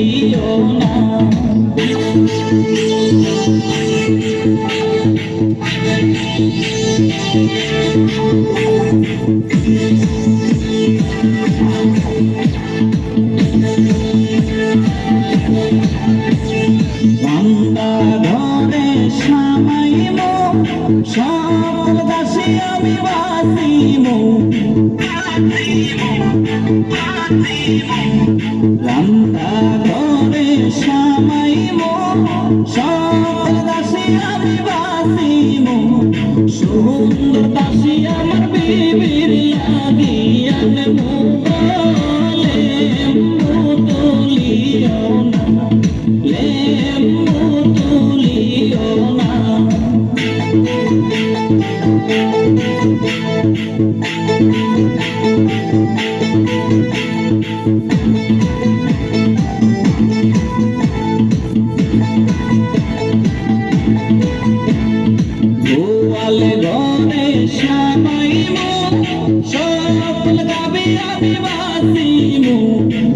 তুলিও না বান্দা ঘরে সামাইম সকল দাসী আমি বাসিম বান্দা ঘরে সামাইম সকল দাসী আমি বাসিম সুন্দর দাসী আমার বিবির লাগিয়ান মোলে মুতুলিও না। লেম্বু তুলিও শ্যামাই মো সকল গাবে আমি বাসিমু।